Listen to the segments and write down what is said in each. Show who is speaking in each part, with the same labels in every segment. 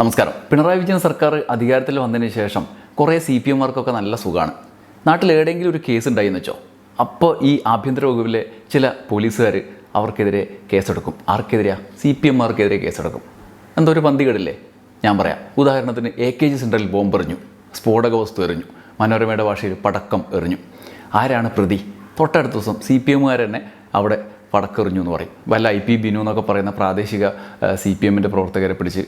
Speaker 1: നമസ്കാരം. പിണറായി വിജയൻ സർക്കാർ അധികാരത്തിൽ വന്നതിന് ശേഷം കുറേ സി പി എമ്മാർക്കൊക്കെ നല്ല സുഖമാണ് നാട്ടിൽ എവിടെയെങ്കിലും ഒരു കേസ് ഉണ്ടായിന്ന് വെച്ചോ? അപ്പോൾ ഈ ആഭ്യന്തര വകുപ്പിലെ ചില പോലീസുകാർ അവർക്കെതിരെ കേസെടുക്കും. ആർക്കെതിരെയാ? C P എമ്മാർക്കെതിരെ കേസെടുക്കും. എന്തോ ഒരു പന്തികേടില്ലേ? ഞാൻ പറയാം. ഉദാഹരണത്തിന് എ കെ ജി സെന്ററിൽ ബോംബെറിഞ്ഞു സ്ഫോടക വസ്തു എറിഞ്ഞു. മനോരമയുടെ ഭാഷയിൽ പടക്കം എറിഞ്ഞു. ആരാണ് പ്രതി? തൊട്ടടുത്ത ദിവസം സി പി എമ്മുകാർ തന്നെ അവിടെ പടക്കെറിഞ്ഞു എന്ന് പറയും. വല്ല ഐ പി ബിനു എന്നൊക്കെ പറയുന്ന പ്രാദേശിക സി പി എമ്മിന്റെ പ്രവർത്തകരെ പിടിച്ച്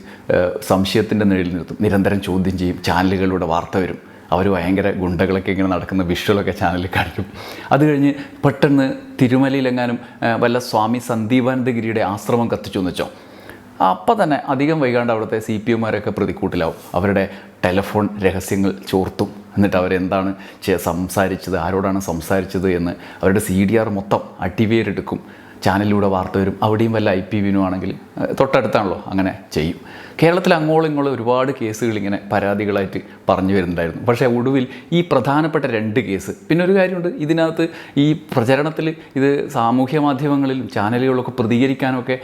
Speaker 1: സംശയത്തിന്റെ നിഴലിൽ നിർത്തും. നിരന്തരം ചോദ്യം ചെയ്യും. ചാനലുകളിലൂടെ വാർത്ത വരും. അവർ ഭയങ്കര ഗുണ്ടകളൊക്കെ ഇങ്ങനെ നടക്കുന്ന വിഷ്വലൊക്കെ ചാനലിൽ കാണിക്കും. അത് കഴിഞ്ഞ് പെട്ടെന്ന് തിരുമലയിലെങ്ങാനും വല്ല സ്വാമി സന്ദീപാനന്ദഗിരിയുടെ ആശ്രമം കത്തിച്ചു എന്ന് വെച്ചോ. അപ്പം തന്നെ അധികം വൈകാണ്ട് അവിടുത്തെ സി പി എമാരൊക്കെ പ്രതിക്കൂട്ടിലാവും. അവരുടെ ടെലഫോൺ രഹസ്യങ്ങൾ ചോർത്തും. എന്നിട്ട് അവരെന്താണ് സംസാരിച്ചത് ആരോടാണ് സംസാരിച്ചത് എന്ന് അവരുടെ സി ഡി ആർ മൊത്തം അടിവേരെടുക്കും ചാനലിലൂടെ വാർത്ത വരും. അവിടെയും വല്ല ഐ പി വിനു ആണെങ്കിൽ തൊട്ടടുത്താണല്ലോ അങ്ങനെ ചെയ്യും. കേരളത്തിൽ അങ്ങോളം ഇങ്ങോളം ഒരുപാട് കേസുകൾ ഇങ്ങനെ പരാതികളായിട്ട് പറഞ്ഞു വരുന്നുണ്ടായിരുന്നു. പക്ഷേ ഒടുവിൽ ഈ പ്രധാനപ്പെട്ട രണ്ട് കേസ് പിന്നെ ഒരു കാര്യമുണ്ട്. ഇതിനകത്ത് ഈ പ്രചരണത്തിൽ ഇത് സാമൂഹ്യ മാധ്യമങ്ങളിലും ചാനലുകളൊക്കെ പ്രതികരിക്കാനൊക്കെ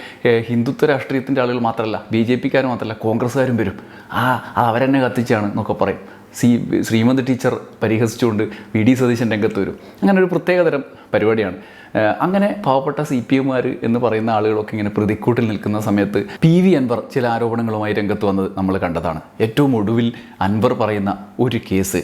Speaker 1: ഹിന്ദുത്വ രാഷ്ട്രീയത്തിന്റെ ആളുകൾ മാത്രമല്ല ബി ജെ പിക്കാർ മാത്രമല്ല കോൺഗ്രസ്സുകാരും വരും. ആ അവരെന്നെ കത്തിച്ചാണ് എന്നൊക്കെ പറയും. സി ശ്രീമന്ത് ടീച്ചർ പരിഹസിച്ചുകൊണ്ട് വി ഡി സതീശൻ രംഗത്ത് വരും. അങ്ങനെ ഒരു പ്രത്യേകതരം പരിപാടിയാണ്. അങ്ങനെ പാവപ്പെട്ട സി പി എമ്മാർ എന്ന് പറയുന്ന ആളുകളൊക്കെ ഇങ്ങനെ പ്രതിക്കൂട്ടിൽ നിൽക്കുന്ന സമയത്ത് പി വി അൻവർ ചില ആരോപണങ്ങളുമായി രംഗത്ത് വന്നത് നമ്മൾ കണ്ടതാണ്. ഏറ്റവും ഒടുവിൽ അൻവർ പറയുന്ന ഒരു കേസ്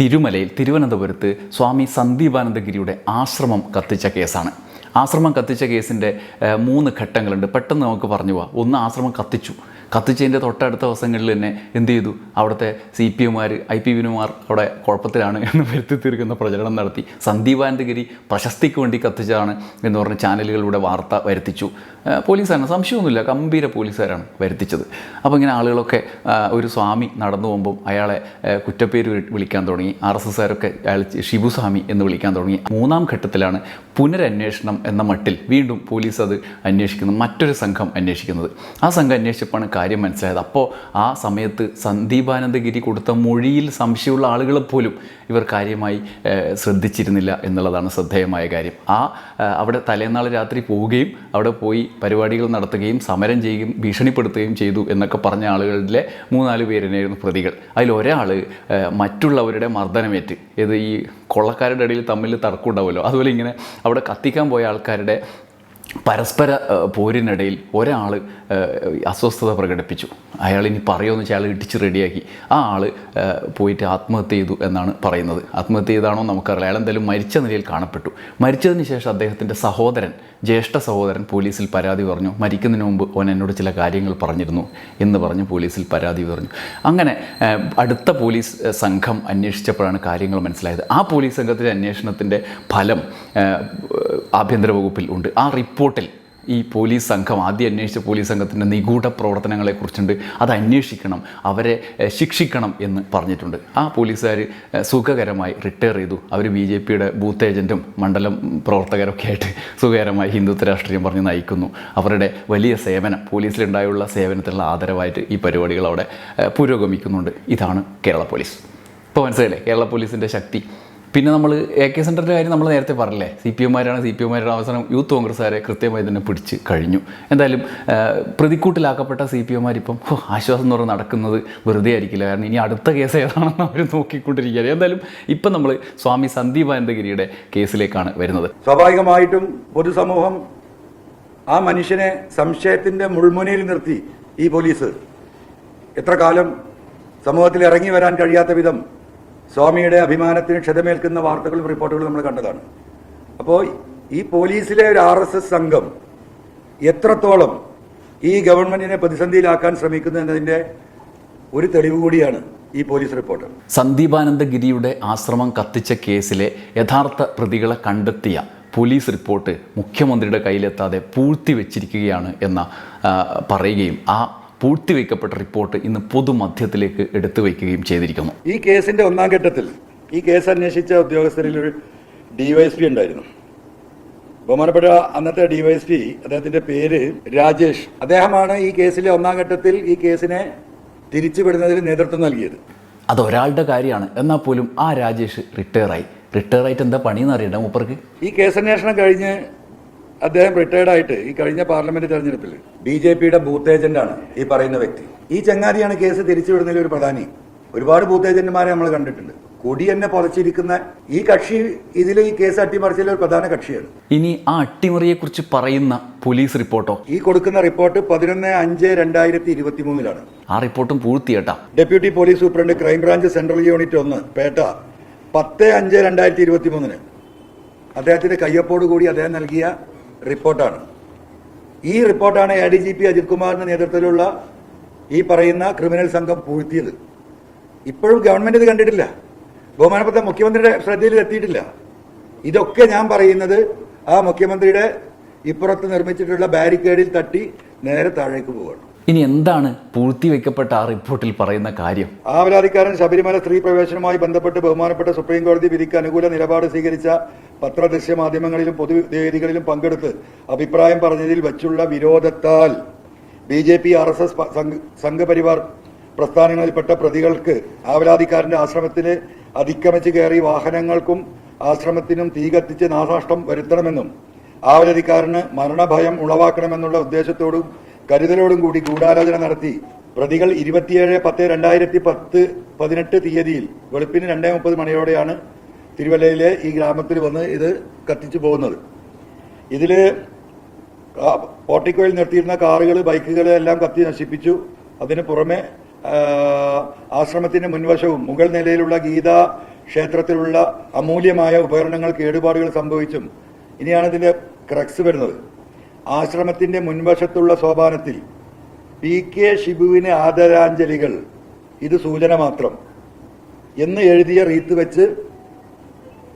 Speaker 1: തിരുമലയിൽ തിരുവനന്തപുരത്ത് സ്വാമി സന്ദീപാനന്ദഗിരിയുടെ ആശ്രമം കത്തിച്ച കേസാണ്. ആശ്രമം കത്തിച്ച കേസിന്റെ മൂന്ന് ഘട്ടങ്ങളുണ്ട്. പെട്ടെന്ന് നമുക്ക് പറഞ്ഞു പോവാം. ഒന്ന് ആശ്രമം കത്തിച്ചു. കത്തിച്ചതിന്റെ തൊട്ടടുത്ത ദിവസങ്ങളിൽ തന്നെ എന്ത് ചെയ്തു? അവിടുത്തെ സി പി എമാർ ഐ പി വിനുമാർ അവിടെ കുഴപ്പത്തിലാണ് എന്ന് വരുത്തി തീർക്കുന്ന പ്രചരണം നടത്തി. സന്ദീപാനന്ദഗിരി പ്രശസ്തിക്ക് വേണ്ടി കത്തിച്ചതാണ് എന്ന് പറഞ്ഞ് ചാനലുകളിലൂടെ വാർത്ത വരുത്തിച്ചു. പോലീസാണ്. സംശയമൊന്നുമില്ല. ഗംഭീര പോലീസുകാരാണ് വരുത്തിച്ചത്. അപ്പോൾ ഇങ്ങനെ ആളുകളൊക്കെ ഒരു സ്വാമി നടന്നു പോകുമ്പം അയാളെ കുറ്റപ്പേര് വിളിക്കാൻ തുടങ്ങി. ആർ എസ് എസ്സുകാരൊക്കെ അയാൾ ഷിബുസ്വാമി എന്ന് വിളിക്കാൻ തുടങ്ങി. മൂന്നാം ഘട്ടത്തിലാണ് പുനരന്വേഷണം എന്ന മട്ടിൽ വീണ്ടും പോലീസ് അത് അന്വേഷിക്കുന്നത് മറ്റൊരു സംഘം അന്വേഷിക്കുന്നത്. ആ സംഘം അന്വേഷിച്ചപ്പോഴാണ് കാര്യം മനസ്സിലായത്. അപ്പോൾ ആ സമയത്ത് സന്ദീപാനന്ദഗിരി കൊടുത്ത മൊഴിയിൽ സംശയമുള്ള ആളുകളെ പോലും ഇവർ കാര്യമായി ശ്രദ്ധിച്ചിരുന്നില്ല എന്നുള്ളതാണ് ശ്രദ്ധേയമായ കാര്യം. ആ അവിടെ തലേന്നാൾ രാത്രി പോവുകയും അവിടെ പോയി പരിപാടികൾ നടത്തുകയും സമരം ചെയ്യുകയും ഭീഷണിപ്പെടുത്തുകയും ചെയ്തു എന്നൊക്കെ പറഞ്ഞ ആളുകളിലെ മൂന്നാൽ പേരിനായിരുന്നു പ്രതികൾ. അതിൽ ഒരാൾ മറ്റുള്ളവരുടെ മർദ്ദനമേറ്റ്. ഇത് ഈ കൊള്ളക്കാരുടെ ഇടയിൽ തമ്മിൽ തർക്കം ഉണ്ടാവുമല്ലോ. അതുപോലെ ഇങ്ങനെ അവിടെ കത്തിക്കാൻ പോയ ആൾക്കാരുടെ പരസ്പര പോരിനിടയിൽ ഒരാൾ അസ്വസ്ഥത പ്രകടിപ്പിച്ചു. അയാൾ ഇനി പറയുമെന്ന് വെച്ചാൽ അയാൾ ഇടിച്ച് റെഡിയാക്കി. ആ ആൾ പോയിട്ട് ആത്മഹത്യ ചെയ്തു എന്നാണ് പറയുന്നത്. ആത്മഹത്യ ചെയ്താണോ നമുക്കറിയില്ല. അയാൾ എന്തായാലും മരിച്ച നിലയിൽ കാണപ്പെട്ടു. മരിച്ചതിന് ശേഷം അദ്ദേഹത്തിന്റെ സഹോദരൻ ജ്യേഷ്ഠ സഹോദരൻ പോലീസിൽ പരാതി പറഞ്ഞു. മരിക്കുന്നതിന് മുമ്പ് ഓൻ എന്നോട് ചില കാര്യങ്ങൾ പറഞ്ഞിരുന്നു എന്ന് പറഞ്ഞ് പോലീസിൽ പരാതി പറഞ്ഞു. അങ്ങനെ അടുത്ത പോലീസ് സംഘം അന്വേഷിച്ചപ്പോഴാണ് കാര്യങ്ങൾ മനസ്സിലായത്. ആ പോലീസ് സംഘത്തിന്റെ അന്വേഷണത്തിന്റെ ഫലം ആഭ്യന്തര വകുപ്പിൽ ഉണ്ട്. ആ റിപ്പോർട്ടിൽ ഈ പോലീസ് സംഘം ആദ്യം അന്വേഷിച്ച പോലീസ് സംഘത്തിന്റെ നിഗൂഢ പ്രവർത്തനങ്ങളെക്കുറിച്ചുണ്ട് അത് അന്വേഷിക്കണം അവരെ ശിക്ഷിക്കണം എന്ന് പറഞ്ഞിട്ടുണ്ട്. ആ പോലീസുകാർ സുഖകരമായി റിട്ടയർ ചെയ്തു. അവർ ബി ജെ പിയുടെ ബൂത്ത് ഏജന്റും മണ്ഡലം പ്രവർത്തകരൊക്കെ ആയിട്ട് സുഖകരമായി ഹിന്ദുത്വ രാഷ്ട്രീയം പറഞ്ഞ് നയിക്കുന്നു. അവരുടെ വലിയ സേവനം പോലീസിലുണ്ടായുള്ള സേവനത്തിനുള്ള ആദരവായിട്ട് ഈ പരിപാടികൾ അവിടെ പുരോഗമിക്കുന്നുണ്ട്. ഇതാണ് കേരള പോലീസ്. ഇപ്പോൾ മനസ്സിലായില്ലേ? കേരള പോലീസിന്റെ ശക്തി. പിന്നെ നമ്മൾ എ കെ സെന്ററിന്റെ കാര്യം നമ്മൾ നേരത്തെ പറഞ്ഞില്ലേ? സി പി എമാരാണ് സി പി എമാരുടെ അവസാനം യൂത്ത് കോൺഗ്രസ്സുകാരെ കൃത്യമായി തന്നെ പിടിച്ച് കഴിഞ്ഞു. എന്തായാലും പ്രതിക്കൂട്ടിലാക്കപ്പെട്ട സി പി എമാർ ഇപ്പം ആശ്വാസം എന്ന് പറഞ്ഞ് നടക്കുന്നത് വെറുതെ ആയിരിക്കില്ല. കാരണം ഇനി അടുത്ത കേസ് ഏതാണെന്ന് അവർ നോക്കിക്കൊണ്ടിരിക്കുകയാണ്. എന്തായാലും ഇപ്പം നമ്മൾ സ്വാമി സന്ദീപാനന്ദഗിരിയുടെ കേസിലേക്കാണ് വരുന്നത്.
Speaker 2: സ്വാഭാവികമായിട്ടും പൊതുസമൂഹം ആ മനുഷ്യനെ സംശയത്തിന്റെ മുൾമുനയിൽ നിർത്തി ഈ പോലീസ്. എത്ര കാലം സമൂഹത്തിൽ ഇറങ്ങി വരാൻ കഴിയാത്ത വിധം സ്വാമിയുടെ അഭിമാനത്തിന് ക്ഷതമേൽക്കുന്ന വാർത്തകളും റിപ്പോർട്ടുകളും നമ്മൾ കണ്ടതാണ്. അപ്പോൾ ഈ പോലീസിലെ ഒരു ആർ എസ് എസ് സംഘം എത്രത്തോളം ഈ ഗവൺമെന്റിനെ പ്രതിസന്ധിയിലാക്കാൻ ശ്രമിക്കുന്നു എന്നതിന്റെ ഒരു തെളിവ് കൂടിയാണ് ഈ പോലീസ് റിപ്പോർട്ട്.
Speaker 1: സന്ദീപാനന്ദഗിരിയുടെ ആശ്രമം കത്തിച്ച കേസിലെ യഥാർത്ഥ പ്രതികളെ കണ്ടെത്തിയ പോലീസ് റിപ്പോർട്ട് മുഖ്യമന്ത്രിയുടെ കയ്യിലെത്താതെ പൂഴ്ത്തി വെച്ചിരിക്കുകയാണ് എന്ന പറയുകയും ആ പൂഴ്ത്തിവെക്കപ്പെട്ട റിപ്പോർട്ട് ഇന്ന് പൊതുമധ്യത്തിലേക്ക് എടുത്തു വയ്ക്കുകയും ചെയ്തിരിക്കുന്നു.
Speaker 2: ഈ കേസിന്റെ ഒന്നാം ഘട്ടത്തിൽ ഈ കേസ് അന്വേഷിച്ച ഉദ്യോഗസ്ഥരിൽ ഒരു ഡിവൈഎസ്പി ഉണ്ടായിരുന്നു. ബഹുമാനപ്പെട്ട അന്നത്തെ ഡിവൈഎസ്പി അദ്ദേഹത്തിന്റെ പേര് രാജേഷ്. അദ്ദേഹമാണ് ഈ കേസിലെ ഒന്നാം ഘട്ടത്തിൽ ഈ കേസിനെ തിരിച്ചുവിടുന്നതിന് നേതൃത്വം നൽകിയത്.
Speaker 1: അത് ഒരാളുടെ കാര്യമാണ്. എന്നാൽ പോലും ആ രാജേഷ് റിട്ടയറായി. റിട്ടയർ ആയിട്ട് എന്താ പണിയെന്ന് അറിയണ്ട മൂപ്പർക്ക്?
Speaker 2: ഈ കേസന്വേഷണം കഴിഞ്ഞ് അദ്ദേഹം റിട്ടയർഡ് ആയിട്ട് ഈ കഴിഞ്ഞ പാർലമെന്റ് തെരഞ്ഞെടുപ്പിൽ ബി ജെ പിയുടെ ബൂത്ത് ഏജന്റാണ് ഈ പറയുന്ന വ്യക്തി. ഈ ചങ്ങാതിയാണ് കേസ് തിരിച്ചുവിടുന്നതിൽ ഒരു പ്രധാനി. ഒരുപാട് ബൂത്ത് ഏജന്റുമാരെ നമ്മൾ കണ്ടിട്ടുണ്ട്. കൊടി എന്നെ പൊതച്ചിരിക്കുന്ന ഈ കക്ഷി ഇതിൽ ഈ കേസ് അട്ടിമറിച്ചതിൽ ഒരു പ്രധാന കക്ഷിയാണ്.
Speaker 1: ഇനി ആ അട്ടിമറിയെ കുറിച്ച് പറയുന്ന പോലീസ് റിപ്പോർട്ടോ?
Speaker 2: ഈ കൊടുക്കുന്ന റിപ്പോർട്ട് പതിനൊന്ന് അഞ്ച് രണ്ടായിരത്തി ഇരുപത്തി മൂന്നിലാണ്
Speaker 1: ആ റിപ്പോർട്ടും പൂഴ്ത്തിയേട്ടാ
Speaker 2: deputy police superintendent crime branch central unit ഒന്ന് പേട്ട പത്ത് അഞ്ച് രണ്ടായിരത്തി ഇരുപത്തി മൂന്നിന് അദ്ദേഹത്തിന്റെ കയ്യൊപ്പോട് കൂടി അദ്ദേഹം നൽകിയ റിപ്പോർട്ടാണ്. ഈ റിപ്പോർട്ടാണ് A D G P Ajith കുമാറിന്റെ നേതൃത്വത്തിലുള്ള ഈ പറയുന്ന ക്രിമിനൽ സംഘം പൂഴ്ത്തിയത്. ഇപ്പോഴും ഗവൺമെന്റ് ഇത് കണ്ടിട്ടില്ല. ബഹുമാനപ്പെട്ട മുഖ്യമന്ത്രിയുടെ ശ്രദ്ധയിൽ എത്തിയിട്ടില്ല. ഇതൊക്കെ ഞാൻ പറയുന്നത് ആ മുഖ്യമന്ത്രിയുടെ ഇപ്പുറത്ത് നിർമ്മിച്ചിട്ടുള്ള ബാരിക്കേഡിൽ തട്ടി നേരെ താഴേക്ക് പോവുകയാണ്.
Speaker 1: ഇനി എന്താണ് പൂഴ്ത്തി വെക്കപ്പെട്ട ആ റിപ്പോർട്ടിൽ പറയുന്ന കാര്യം?
Speaker 2: ആവലാതിക്കാരൻ ശബരിമല സ്ത്രീ പ്രവേശനവുമായി ബന്ധപ്പെട്ട് ബഹുമാനപ്പെട്ട സുപ്രീം കോടതി വിധിക്ക് അനുകൂല നിലപാട് സ്വീകരിച്ച പത്രദൃശ്യ മാധ്യമങ്ങളിലും പൊതുവേദികളിലും പങ്കെടുത്ത് അഭിപ്രായം പറഞ്ഞതിൽ വച്ചുള്ള വിരോധത്താൽ B J P R S S Sangh Parivar പ്രസ്ഥാനങ്ങളിൽപ്പെട്ട പ്രതികൾക്ക് ആവലാതിക്കാരന്റെ ആശ്രമത്തിന് അതിക്രമിച്ച് കയറി വാഹനങ്ങൾക്കും ആശ്രമത്തിനും തീ കത്തിച്ച് നാശനഷ്ടം വരുത്തണമെന്നും ആവലതിക്കാരന് മരണഭയം ഉളവാക്കണമെന്നുള്ള ഉദ്ദേശത്തോടും കരുതലോടും കൂടി ഗൂഢാലോചന നടത്തി പ്രതികൾ ഇരുപത്തിയേഴ് പത്ത് രണ്ടായിരത്തി പത്ത് പതിനെട്ട് തീയതിയിൽ വെളുപ്പിന് രണ്ടേ മുപ്പത് മണിയോടെയാണ് തിരുവല്ലയിലെ ഈ ഗ്രാമത്തിൽ വന്ന് ഇത് കത്തിച്ചു പോകുന്നത്. ഇതിൽ പോർട്ടിക്കോയിൽ നിർത്തിയിരുന്ന കാറുകൾ ബൈക്കുകൾ എല്ലാം കത്തി നശിപ്പിച്ചു. അതിന് പുറമെ ആശ്രമത്തിന്റെ മുൻവശവും മുകൾ നിലയിലുള്ള ഗീതാ ക്ഷേത്രത്തിലുള്ള അമൂല്യമായ ഉപകരണങ്ങൾ കേടുപാടുകൾ സംഭവിച്ചും ഇനിയാണ് ഇതിന്റെ ക്രക്സ് വരുന്നത്. ആശ്രമത്തിന്റെ മുൻവശത്തുള്ള സോപാനത്തിൽ പി കെ ഷിബുവിന് ആദരാഞ്ജലികൾ. ഇത് സൂചന മാത്രം. എന്ന് എഴുതിയ റീത്ത് വെച്ച്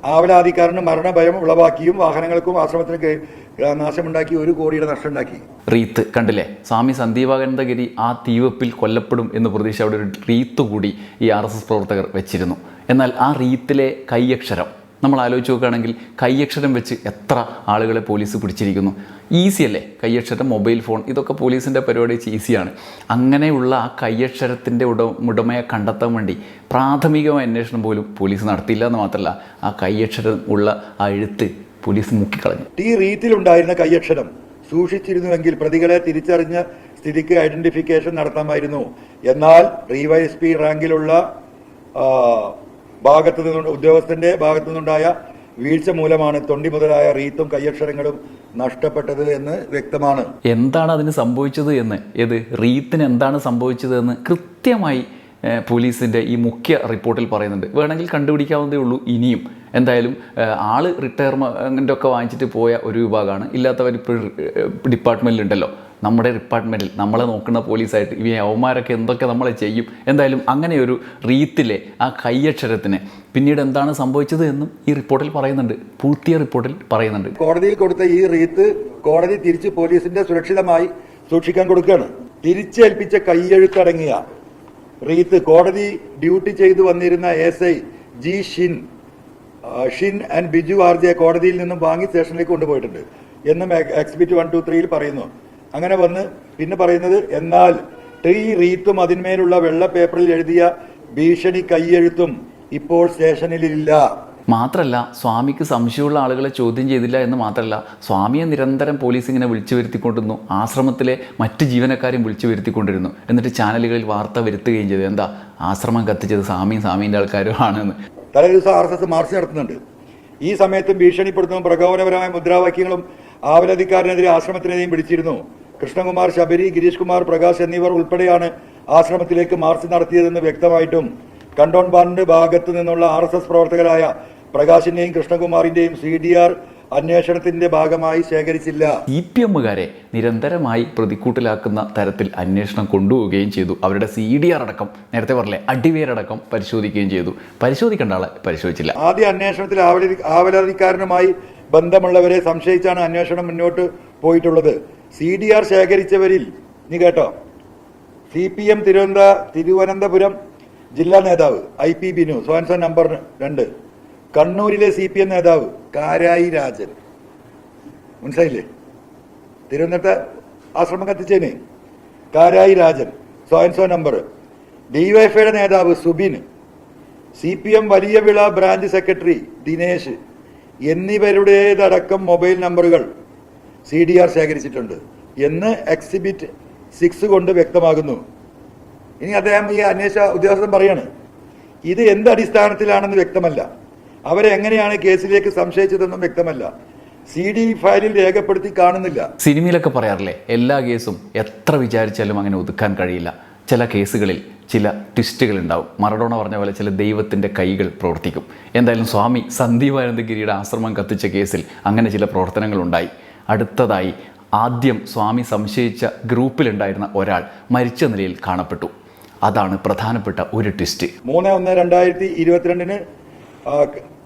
Speaker 2: ആവലാധികാരന് മരണഭയം ഉളവാക്കിയും വാഹനങ്ങൾക്കും ആശ്രമത്തിന് കേ- നാശമുണ്ടാക്കി ഒരു കോടിയുടെ നഷ്ടമുണ്ടാക്കി.
Speaker 1: റീത്ത് കണ്ടില്ലേ? സ്വാമി സന്ദീപാനന്ദഗിരി ആ തീവപ്പിൽ കൊല്ലപ്പെടും എന്ന് പ്രതീക്ഷ അവിടെ ഒരു റീത്ത് കൂടി ഈ ആർ പ്രവർത്തകർ വെച്ചിരുന്നു. എന്നാൽ ആ റീത്തിലെ കൈയക്ഷരം നമ്മൾ ആലോചിച്ച് നോക്കുകയാണെങ്കിൽ കൈയക്ഷരം വെച്ച് എത്ര ആളുകളെ പോലീസ് പിടിച്ചിരിക്കുന്നു. ഈസി അല്ലേ? കൈയക്ഷരം മൊബൈൽ ഫോൺ ഇതൊക്കെ പോലീസിന്റെ പരിപാടി വെച്ച് ഈസിയാണ് അങ്ങനെയുള്ള ആ കൈയക്ഷരത്തിന്റെ ഉട ഉടമയെ കണ്ടെത്താൻ വേണ്ടി പ്രാഥമികമായ അന്വേഷണം പോലും പോലീസ് നടത്തിയില്ല എന്ന് മാത്രമല്ല ആ കൈയക്ഷരം ഉള്ള ആ എഴുത്ത് പോലീസ് മുക്കിക്കളഞ്ഞു.
Speaker 2: ഈ റീത്തിലുണ്ടായിരുന്ന കൈയക്ഷരം സൂക്ഷിച്ചിരുന്നുവെങ്കിൽ പ്രതികളെ തിരിച്ചറിഞ്ഞ സ്ഥിതിക്ക് ഐഡന്റിഫിക്കേഷൻ നടത്താമായിരുന്നു. എന്നാൽ റീവൈസ് പി റാങ്കിലുള്ള ഭാഗത്തു നിന്നു ഉദ്യോഗസ്ഥന്റെ ഭാഗത്തു നിന്നുണ്ടായ വീഴ്ച മൂലമാണ് തൊണ്ടി മുതലായ റീത്തും കയ്യക്ഷരങ്ങളും നഷ്ടപ്പെട്ടത് എന്ന് വ്യക്തമാണ്.
Speaker 1: എന്താണ് അതിന് സംഭവിച്ചത് എന്ന്? ഏത്? റീത്തിന് എന്താണ് സംഭവിച്ചത് എന്ന് കൃത്യമായി പോലീസിന്റെ ഈ മുഖ്യ റിപ്പോർട്ടിൽ പറയുന്നുണ്ട്. വേണമെങ്കിൽ കണ്ടുപിടിക്കാവുന്നതേ ഉള്ളൂ ഇനിയും. എന്തായാലും ആൾ ആൾ റിട്ടയർമെന്റ് ഒക്കെ വാങ്ങിച്ചിട്ട് പോയ ഒരു വിഭാഗമാണ്. ഇല്ലാത്തവർ ഇപ്പോൾ ഡിപ്പാർട്ട്മെന്റിലുണ്ടല്ലോ നമ്മുടെ ഡിപ്പാർട്ട്മെന്റിൽ നമ്മളെ നോക്കുന്ന പോലീസായിട്ട് ഇവ അവന്മാരൊക്കെ എന്തൊക്കെ നമ്മളെ ചെയ്യും എന്തായാലും അങ്ങനെ ഒരു റീത്തിലെ ആ കയ്യക്ഷരത്തിന് പിന്നീട് എന്താണ് സംഭവിച്ചത് എന്നും ഈ റിപ്പോർട്ടിൽ പറയുന്നുണ്ട് പൂർത്തിയ റിപ്പോർട്ടിൽ പറയുന്നുണ്ട്.
Speaker 2: കോടതിയിൽ കൊടുത്ത ഈ റീത്ത് കോടതി തിരിച്ച് പോലീസിന്റെ സുരക്ഷിതമായി സൂക്ഷിക്കാൻ കൊടുക്കുകയാണ്. തിരിച്ചേൽപ്പിച്ച കയ്യെഴുത്തടങ്ങിയ റീത്ത് കോടതി ഡ്യൂട്ടി ചെയ്തു വന്നിരുന്ന എസ് ഐ ജി ഷിൻ ഷിൻ ആൻഡ് ബിജു ആർ ജെ കോടതിയിൽ നിന്നും വാങ്ങി സ്റ്റേഷനിലേക്ക് കൊണ്ടുപോയിട്ടുണ്ട് എന്നും എക്സിബിറ്റ് വൺ ടു ത്രീയിൽ പറയുന്നു. അങ്ങനെ വന്ന് പിന്നെ പറയുന്നത് എന്നാൽ ട്രീ റീത്തും അതിന്മേലുള്ള വെള്ള പേപ്പറിൽ എഴുതിയ ഭീഷണി കൈയെഴുത്തും ഇപ്പോൾ സ്റ്റേഷനിലില്ല.
Speaker 1: മാത്രമല്ല സ്വാമിക്ക് സംശയമുള്ള ആളുകളെ ചോദ്യം ചെയ്തില്ല എന്ന് മാത്രമല്ല സ്വാമിയെ നിരന്തരം പോലീസ് ഇങ്ങനെ വിളിച്ചു വരുത്തിക്കൊണ്ടിരുന്നു. ആശ്രമത്തിലെ മറ്റ് ജീവനക്കാരെയും വിളിച്ചു വരുത്തിക്കൊണ്ടിരുന്നു. എന്നിട്ട് ചാനലുകളിൽ വാർത്ത വരുത്തുകയും ചെയ്തു. എന്താ ആശ്രമം കത്തിച്ചത് സ്വാമിയും സ്വാമീന്റെ ആൾക്കാരും ആണെന്ന്.
Speaker 2: തലേ ദിവസം ആർ എസ് എസ് മാർച്ച് നടത്തുന്നുണ്ട്. ഈ സമയത്തും ഭീഷണിപ്പെടുത്തുന്ന പ്രകോപനപരമായ മുദ്രാവാക്യങ്ങളും ആവലധിക്കാരനെതിരെ ആശ്രമത്തിനെതിരെയും പിടിച്ചിരുന്നു. കൃഷ്ണകുമാർ ശബരി ഗിരീഷ് കുമാർ പ്രകാശ് എന്നിവർ ഉൾപ്പെടെയാണ് ആശ്രമത്തിലേക്ക് മാർച്ച് നടത്തിയതെന്ന് വ്യക്തമായിട്ടും കണ്ടോൺബാറിന്റെ ഭാഗത്തു നിന്നുള്ള ആർ എസ് എസ് പ്രവർത്തകരായ പ്രകാശിന്റെയും കൃഷ്ണകുമാറിന്റെയും സി ഡി ആർ അന്വേഷണത്തിന്റെ ഭാഗമായി ശേഖരിച്ചില്ല.
Speaker 1: സി പി എമ്മുകാരെ നിരന്തരമായി പ്രതിക്കൂട്ടിലാക്കുന്ന തരത്തിൽ അന്വേഷണം കൊണ്ടുപോവുകയും ചെയ്തു. അവരുടെ സി ഡി ആർ അടക്കം നേരത്തെ പറഞ്ഞില്ലേ അടിവേരടക്കം പരിശോധിക്കുകയും ചെയ്തു. പരിശോധിക്കേണ്ട ആളെ പരിശോധിച്ചില്ല.
Speaker 2: ആദ്യ അന്വേഷണത്തിൽ ആവലധിക്കാരനുമായി ബന്ധമുള്ളവരെ സംശയിച്ചാണ് അന്വേഷണം മുന്നോട്ട് പോയിട്ടുള്ളത്. സി ഡി ആർ ശേഖരിച്ചവരിൽ നീ കേട്ടോ സി പി എം തിരുവനന്ത തിരുവനന്തപുരം ജില്ലാ നേതാവ് ഐ പി ബിനു സ്വാൻസൺ നമ്പർ രണ്ട് കണ്ണൂരിലെ സി പി എം നേതാവ് കാരായി രാജൻ. മനസ്സിലായില്ലേ? തിരുവനന്തപുരത്തെ ആശ്രമം കത്തിച്ചേന് കാരായി രാജൻ സ്വാൻസോ നമ്പർ. ഡിവൈഎഫ്ഐയുടെ നേതാവ് Subin C P M Valiyavila branch secretary Dinesh എന്നിവരുടേതടക്കം mobile നമ്പറുകൾ സി ഡി ആർ ശേഖരിച്ചിട്ടുണ്ട് എന്ന് എക്സിബിറ്റ് സിക്സ് കൊണ്ട് വ്യക്തമാകുന്നു. ഇനി അദ്ദേഹം ഈ അന്വേഷണ ഉദ്യോഗസ്ഥൻ പറയാണ് ഇത് എന്ത് അടിസ്ഥാനത്തിലാണെന്ന് വ്യക്തമല്ല. അവരെ എങ്ങനെയാണ് കേസിലേക്ക് സംശയിച്ചതെന്നും വ്യക്തമല്ല. സി ഡി ഫയലിൽ രേഖപ്പെടുത്തി കാണുന്നില്ല.
Speaker 1: സിനിമയിലൊക്കെ പറയാറില്ലേ എല്ലാ കേസും എത്ര വിചാരിച്ചാലും അങ്ങനെ ഒതുക്കാൻ കഴിയില്ല. ചില കേസുകളിൽ ചില ട്വിസ്റ്റുകൾ ഉണ്ടാവും മറഡോണ പറഞ്ഞ പോലെ ചില ദൈവത്തിന്റെ കൈകൾ പ്രവർത്തിക്കും. എന്തായാലും സ്വാമി സന്ദീപാനന്ദഗിരിയുടെ ആശ്രമം കത്തിച്ച കേസിൽ അങ്ങനെ ചില പ്രവർത്തനങ്ങളുണ്ടായി. അടുത്തതായി ആദ്യം സ്വാമി സംശയിച്ച ഗ്രൂപ്പിലുണ്ടായിരുന്ന ഒരാൾ മരിച്ച നിലയിൽ കാണപ്പെട്ടു. അതാണ് പ്രധാനപ്പെട്ട ഒരു ട്വിസ്റ്റ്.
Speaker 2: മൂന്ന് ഒന്ന് രണ്ടായിരത്തി ഇരുപത്തിരണ്ടിന്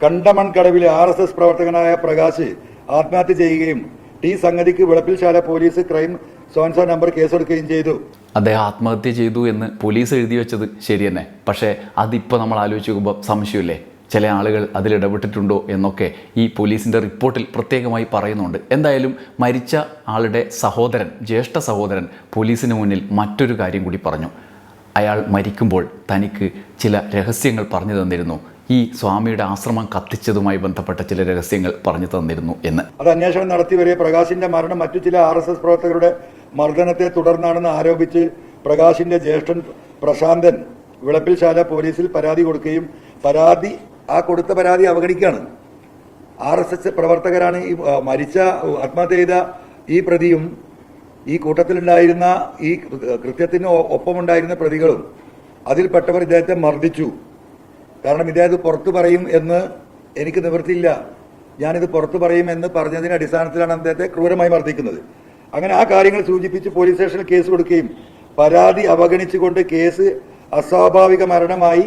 Speaker 2: കണ്ടമൺകടവിലെ ആർ എസ് എസ് പ്രവർത്തകനായ പ്രകാശ് ആത്മഹത്യ ചെയ്യുകയും ടി സംഗതിക്ക് വിളപ്പിൽശാല പോലീസ് ക്രൈം സോൻസോ നമ്പർ കേസെടുക്കുകയും ചെയ്തു.
Speaker 1: അദ്ദേഹം ആത്മഹത്യ ചെയ്തു എന്ന് പോലീസ് എഴുതി വെച്ചത് ശരി തന്നെ പക്ഷേ അതിപ്പോൾ നമ്മൾ ആലോചിച്ച് നോക്കുമ്പോൾ സംശയമില്ലേ? ചില ആളുകൾ അതിലിടപെട്ടിട്ടുണ്ടോ എന്നൊക്കെ ഈ പോലീസിന്റെ റിപ്പോർട്ടിൽ പ്രത്യേകമായി പറയുന്നുണ്ട്. എന്തായാലും മരിച്ച ആളുടെ സഹോദരൻ ജ്യേഷ്ഠ സഹോദരൻ പോലീസിന് മുന്നിൽ മറ്റൊരു കാര്യം കൂടി പറഞ്ഞു. അയാൾ മരിക്കുമ്പോൾ തനിക്ക് ചില രഹസ്യങ്ങൾ പറഞ്ഞു തന്നിരുന്നു. ഈ സ്വാമിയുടെ ആശ്രമം കത്തിച്ചതുമായി ബന്ധപ്പെട്ട ചില രഹസ്യങ്ങൾ പറഞ്ഞു തന്നിരുന്നു എന്ന്.
Speaker 2: അത് അന്വേഷണം നടത്തിവരെ പ്രകാശിന്റെ മരണം മറ്റു ചില ആർ എസ് എസ് പ്രവർത്തകരുടെ മർദ്ദനത്തെ തുടർന്നാണെന്ന് ആരോപിച്ച് പ്രകാശിന്റെ ജ്യേഷ്ഠൻ പ്രശാന്തൻ വിളപ്പിൽശാല പോലീസിൽ പരാതി കൊടുക്കുകയും പരാതി ആ കൊടുത്ത പരാതി അവഗണിക്കുകയാണ് ആർ എസ് എസ് പ്രവർത്തകരാണ് ഈ മരിച്ച ആത്മഹത്യ ചെയ്ത ഈ പ്രതിയും ഈ കൂട്ടത്തിലുണ്ടായിരുന്ന ഈ കൃത്യത്തിന് ഒപ്പമുണ്ടായിരുന്ന പ്രതികളും അതിൽപ്പെട്ടവർ ഇദ്ദേഹത്തെ മർദ്ദിച്ചു. കാരണം ഇദ്ദേഹം പുറത്തു പറയും എന്ന് എനിക്ക് നിവൃത്തിയില്ല. ഞാനിത് പുറത്തു പറയും എന്ന് പറഞ്ഞതിന്റെ അടിസ്ഥാനത്തിലാണ് അദ്ദേഹത്തെ ക്രൂരമായി മർദ്ദിക്കുന്നത്. അങ്ങനെ ആ കാര്യങ്ങൾ സൂചിപ്പിച്ച് പോലീസ് സ്റ്റേഷനിൽ കേസ് കൊടുക്കുകയും പരാതി അവഗണിച്ചുകൊണ്ട് കേസ് അസ്വാഭാവിക മരണമായി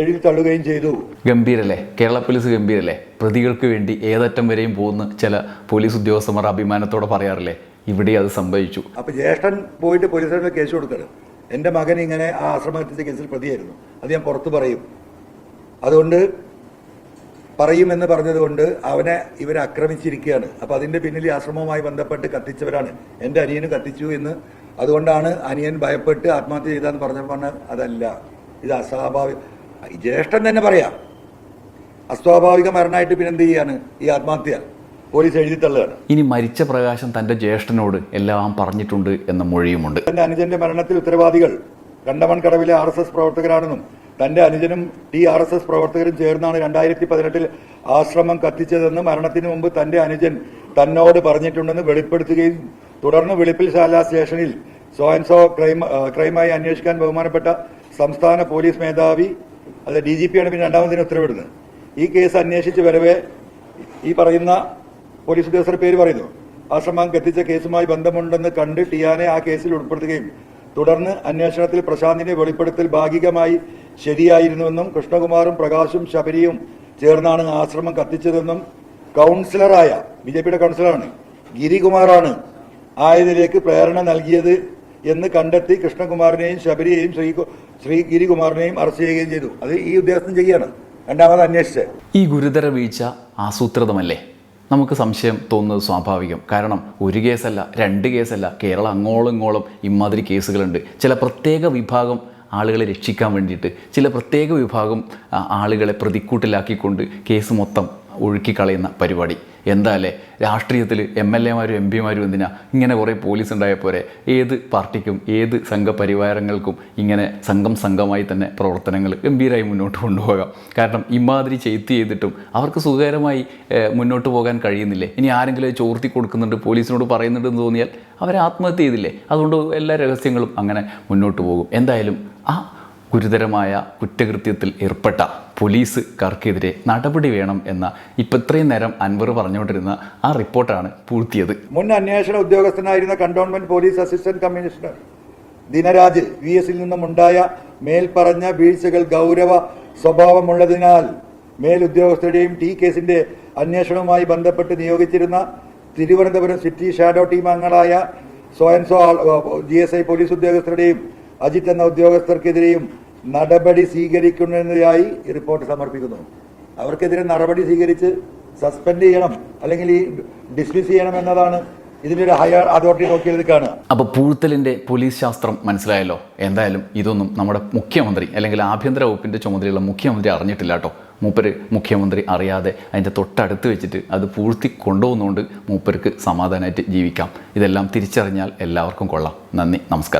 Speaker 2: എഴുതി തള്ളുകയും ചെയ്തു.
Speaker 1: ഗംഭീരല്ലേ? കേരള പോലീസ് ഗംഭീരല്ലേ? പ്രതികൾക്ക് വേണ്ടി ഏതറ്റം വരെയും പോകുന്ന ചില പോലീസ് ഉദ്യോഗസ്ഥന്മാർ അഭിമാനത്തോടെ പറയാറില്ലേ? ഇവിടെ അത് സംഭവിച്ചു.
Speaker 2: അപ്പൊ ജ്യേഷ്ഠൻ പോയിട്ട് പോലീസ് സ്റ്റേഷനിൽ കേസ് കൊടുക്കണം എന്റെ മകൻ ഇങ്ങനെ ആ ആശ്രമത്തിന്റെ കേസിൽ പ്രതിയായിരുന്നു. അത് ഞാൻ പുറത്തു പറയും. അതുകൊണ്ട് പറയുമെന്ന് പറഞ്ഞതുകൊണ്ട് അവനെ ഇവരെ ആക്രമിച്ചിരിക്കുകയാണ്. അപ്പൊ അതിന്റെ പിന്നിൽ ഈ ആശ്രമവുമായി ബന്ധപ്പെട്ട് കത്തിച്ചവരാണ്. എന്റെ അനിയന് കത്തിച്ചു എന്ന്. അതുകൊണ്ടാണ് അനിയൻ ഭയപ്പെട്ട് ആത്മഹത്യ ചെയ്താന്ന് പറഞ്ഞപ്പോൾ അതല്ല. ഇത് അസ്വാഭാവിക ജ്യേഷ്ഠൻ തന്നെ പറയാം. അസ്വാഭാവിക മരണമായിട്ട് പിന്നെന്ത് ചെയ്യാണ്? ഈ ആത്മഹത്യ പോലീസ് എഴുതി തള്ളുകയാണ്.
Speaker 1: ഇനി മരിച്ച പ്രകാശം തന്റെ ജ്യേഷ്ഠനോട് എല്ലാം പറഞ്ഞിട്ടുണ്ട് എന്ന മൊഴിയുമുണ്ട്.
Speaker 2: തന്റെ അനുജന്റെ മരണത്തിൽ ഉത്തരവാദികൾ കണ്ടമൺ കടവിലെ ആർ എസ് എസ് പ്രവർത്തകരാണെന്നും തന്റെ അനുജനും ടി ആർ എസ് എസ് പ്രവർത്തകരും ചേർന്നാണ് രണ്ടായിരത്തി പതിനെട്ടിൽ ആശ്രമം കത്തിച്ചതെന്ന് മരണത്തിന് മുമ്പ് തന്റെ അനുജൻ തന്നോട് പറഞ്ഞിട്ടുണ്ടെന്ന് വെളിപ്പെടുത്തുകയും തുടർന്ന് വെളിപ്പിൽശാല സ്റ്റേഷനിൽ സോയൻസോ ക്രൈം ക്രൈമായി അന്വേഷിക്കാൻ ബഹുമാനപ്പെട്ട സംസ്ഥാന പോലീസ് മേധാവി അത് ഡി ജി പിയാണ് പിന്നെ രണ്ടാമതിന് ഉത്തരവിടുന്നത്. ഈ കേസ് അന്വേഷിച്ച് വരവേ ഈ പറയുന്ന പോലീസ് ഉദ്യോഗസ്ഥർ പേര് പറയുന്നു. ആശ്രമം കത്തിച്ച കേസുമായി ബന്ധമുണ്ടെന്ന് കണ്ട് ടിയാനെ ആ കേസിൽ ഉൾപ്പെടുത്തുകയും തുടർന്ന് അന്വേഷണത്തിൽ പ്രശാന്തിനെ വെളിപ്പെടുത്തൽ ഭാഗികമായി ശരിയായിരുന്നുവെന്നും കൃഷ്ണകുമാറും പ്രകാശും ശബരിയും ചേർന്നാണ് ആശ്രമം കത്തിച്ചതെന്നും കൗൺസിലറായ ബി ജെ പിയുടെ കൗൺസിലറാണ് ഗിരികുമാറാണ് ആയതിലേക്ക് പ്രേരണ നൽകിയത് എന്ന് കണ്ടെത്തി കൃഷ്ണകുമാറിനെയും ശബരിയെയും ശ്രീ ശ്രീ ഗിരികുമാറിനെയും അറസ്റ്റ് ചെയ്യുകയും ചെയ്തു. അത് ഈ ഉദ്യോഗസ്ഥൻ ചെയ്യാണ്. രണ്ടാമത് അന്വേഷിച്ച്.
Speaker 1: ഈ ഗുരുതര വീഴ്ച ആസൂത്രിതമല്ലേ? നമുക്ക് സംശയം തോന്നുന്നത് സ്വാഭാവികം. കാരണം ഒരു കേസല്ല രണ്ട് കേസല്ല. കേരളം അങ്ങോളം ഇങ്ങോളം ഇമാതിരി കേസുകളുണ്ട്. ചില പ്രത്യേക വിഭാഗം ആളുകളെ രക്ഷിക്കാൻ വേണ്ടിയിട്ട് ചില പ്രത്യേക വിഭാഗം ആളുകളെ പ്രതിക്കൂട്ടിലാക്കിക്കൊണ്ട് കേസ് മൊത്തം ഒഴുക്കിക്കളയുന്ന പരിപാടി. എന്താല്ലേ രാഷ്ട്രീയത്തിൽ എം എൽ എമാരും എം പിമാരും എന്തിനാ? ഇങ്ങനെ കുറേ പോലീസ് ഉണ്ടായ പോരെ. ഏത് പാർട്ടിക്കും ഏത് സംഘപരിവാരങ്ങൾക്കും ഇങ്ങനെ സംഘം സംഘമായി തന്നെ പ്രവർത്തനങ്ങൾ ഗംഭീരമായി മുന്നോട്ട് കൊണ്ടുപോകാം. കാരണം ഇമാതിരി ചെയ്ത്ത് ചെയ്തിട്ടും അവർക്ക് സുഖകരമായി മുന്നോട്ട് പോകാൻ കഴിയുന്നില്ലേ? ഇനി ആരെങ്കിലും ചോർത്തി കൊടുക്കുന്നുണ്ട് പോലീസിനോട് പറയുന്നുണ്ട് എന്ന് തോന്നിയാൽ അവരെ ആത്മഹത്യ ചെയ്തില്ലേ? അതുകൊണ്ട് എല്ലാ രഹസ്യങ്ങളും അങ്ങനെ മുന്നോട്ട് പോകും. എന്തായാലും ആ ഗുരുതരമായ കുറ്റകൃത്യത്തിൽ ഏർപ്പെട്ട പോലീസുകാർക്കെതിരെ നടപടി വേണം എന്ന ഇപ്പം ഇത്രയും നേരം അൻവർ പറഞ്ഞുകൊണ്ടിരുന്ന ആ റിപ്പോർട്ടാണ് പൂർത്തിയത്
Speaker 2: മുൻ അന്വേഷണ ഉദ്യോഗസ്ഥനായിരുന്ന cantonment police assistant commissioner Dinaraj V എസിൽ നിന്നും ഉണ്ടായ മേൽപ്പറഞ്ഞ വീഴ്ചകൾ ഗൗരവ സ്വഭാവമുള്ളതിനാൽ മേലുദ്യോഗസ്ഥരുടെയും ടി കേസിന്റെ അന്വേഷണവുമായി ബന്ധപ്പെട്ട് നിയോഗിച്ചിരുന്ന തിരുവനന്തപുരം സിറ്റി ഷാഡോ ടീം അംഗങ്ങളായ സ്വയംസ്വ ജി എസ് ഐ പോലീസ് ഉദ്യോഗസ്ഥരുടെയും അജിത് എന്ന ഉദ്യോഗസ്ഥർക്കെതിരെയും നടപടി സ്വീകരിക്കുന്നതിനായി ഈ റിപ്പോർട്ട് സമർപ്പിക്കുന്നു. അവർക്കെതിരെ നടപടി സ്വീകരിച്ച് സസ്പെൻഡ് ചെയ്യണം അല്ലെങ്കിൽ ഈ ഡിസ്മിസ് ചെയ്യണം എന്നതാണ് ഇതിന്റെ ഒരു ഹയർ അതോറിറ്റി നോക്കിയത് കാണുക
Speaker 1: അപ്പോൾ പൂഴ്ത്തലിന്റെ പോലീസ് ശാസ്ത്രം മനസ്സിലായല്ലോ? എന്തായാലും ഇതൊന്നും നമ്മുടെ മുഖ്യമന്ത്രി അല്ലെങ്കിൽ ആഭ്യന്തര വകുപ്പിന്റെ ചുമതലയുള്ള മുഖ്യമന്ത്രി അറിഞ്ഞിട്ടില്ല കേട്ടോ. മൂപ്പര് മുഖ്യമന്ത്രി അറിയാതെ അതിന്റെ തൊട്ടടുത്ത് വെച്ചിട്ട് അത് പൂഴ്ത്തി കൊണ്ടുപോകുന്നതുകൊണ്ട് മൂപ്പർക്ക് സമാധാനമായിട്ട് ജീവിക്കാം. ഇതെല്ലാം തിരിച്ചറിഞ്ഞാൽ എല്ലാവർക്കും കൊള്ളാം. നന്ദി നമസ്കാരം.